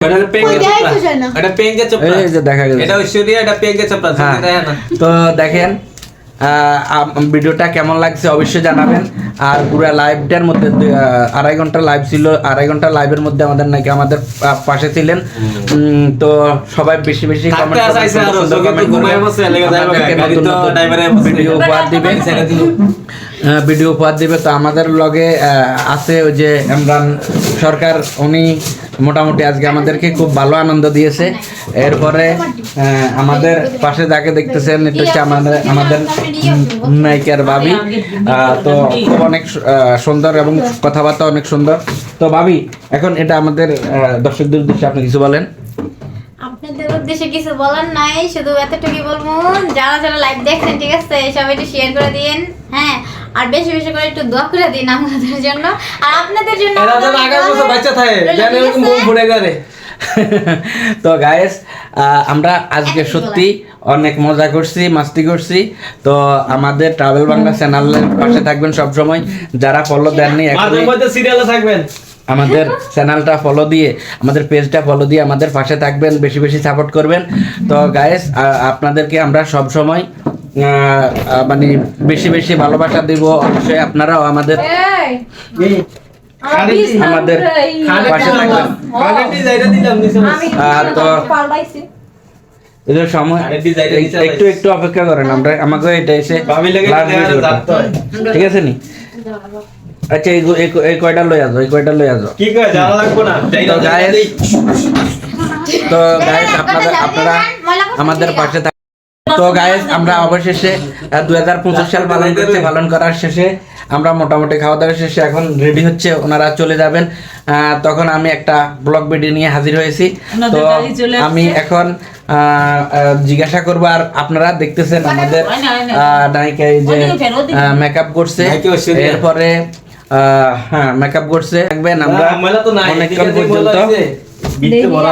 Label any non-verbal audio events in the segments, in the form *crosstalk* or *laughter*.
তো হ্যাঁ। তো দেখেন ভিডিওটা কেমন লাগছে অবশ্যই জানাবেন। আর পুরো লাইভটার মধ্যে আড়াই ঘণ্টা লাইভ ছিল আড়াই ঘণ্টা লাইভের মধ্যে আমাদের নাকি আমাদের পাশে ছিলেন। তো সবাই বেশি বেশি। ভিডিও উপহার দিবে ভিডিও উপহার তো আমাদের লগে আছে ওই যে ইমরান সরকার। উনি মোটামুটি আজকে আমাদেরকে খুব ভালো আনন্দ দিয়েছে। এরপরে আমাদের পাশে যাকে দেখতেছেন এটা হচ্ছে আমাদের আমাদের নায়িকার ভাবি। তো খুব অনেক সুন্দর এবং কথাবার্তা অনেক সুন্দর। তো ভাবি এখন এটা আমাদের দর্শকদের উদ্দেশ্যে আপনি কিছু বলেন। আপনাদের উদ্দেশ্যে কিছু বলার নাই শুধু এতটুকুই বলব যারা যারা লাইভ দেখছেন ঠিক আছে সবাই একটু শেয়ার করে দিন হ্যাঁ আর বেশি বেশি করে একটু দোয়া করে দিন আমাদের জন্য। আর আপনাদের জন্য এরা যেন আগামী বছর বাচ্চা থাকে যেন এরকম মুখ গেলে *laughs* তো গায়েস আমরা আজকে সত্যি অনেক মজা করছি মাস্তি করছি। তো আমাদের ট্রাভেল বাংলা চ্যানেলের পাশে থাকবেন সব সময়। যারা ফলো দেননি সিরিয়ালে থাকবেন। আমাদের চ্যানেলটা ফলো দিয়ে আমাদের পেজটা ফলো দিয়ে আমাদের পাশে থাকবেন বেশি বেশি সাপোর্ট করবেন। তো গায়েস আপনাদেরকে আমরা সব সময় মানে বেশি বেশি ভালোবাসা দিব। অবশ্যই আপনারাও আমাদের আমাদের পাশে থাকবেন। তো সময় আরে ডিজাইনটা নিচে একটু একটু অপেক্ষা করেন আমরা আমাকে এটা এসে। ঠিক আছে নি? আচ্ছা এই কয়টা লই আসো এই কয়টা লই আসো? কি কয় জানা লাগবো না। তো গায়েস তো গায়েস আপনারা আপনারা আমাদের পাশে তো গায়েস আমরা অবশেষে দুই হাজার পঁচিশ সাল পালন করতে পালন করার শেষে। আমরা মোটামুটি খাওয়া দাওয়া শেষে এখন রেডি হচ্ছে ওনারা চলে যাবেন। তখন আমি একটা ব্লগ ভিডিও নিয়ে হাজির হয়েছি। তো। আমি এখন জিজ্ঞাসা করব আর আপনারা দেখতেছেন আমাদের নায়িকা যে মেকআপ করছে। এরপরে আহ, হ্যাঁ মেকআপ করছে। দেখবেন আমরা অনেকক্ষণ পর্যন্ত বড়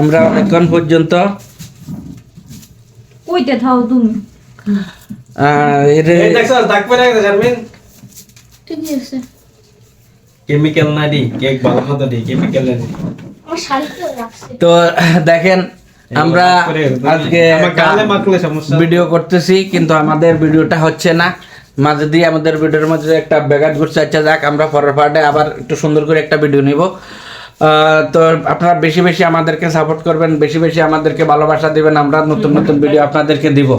আমরা অনেকক্ষণ পর্যন্ত কইতে থাও তুমি। আছে। কেমিক্যাল না দি কেক ভালো দি কেমিক্যাল না দি। তো দেখেন আমরা। আজকে আমার গালে মাখলে সমস্যা। ভিডিও করতেছি কিন্তু আমাদের ভিডিওটা হচ্ছে না। মাঝে দিয়ে আমাদের ভিডিওর মধ্যে একটা ব্যাঘাত ঘটছে আচ্ছা যাক আমরা পরের পার্টে আবার একটু সুন্দর করে একটা ভিডিও নিব। তো আপনারা বেশি বেশি আমাদেরকে সাপোর্ট করবেন বেশি বেশি আমাদেরকে ভালোবাসা দিবেন আমরা নতুন নতুন ভিডিও আপনাদেরকে দিব।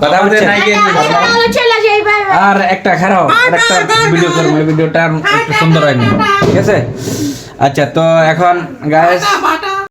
কথা বলতে বাই বাই আর একটা খারাপ আর একটা ভিডিও করব ভিডিওটা একটু সুন্দর হয়নি। ঠিক আছে? আচ্ছা তো এখন গায়েস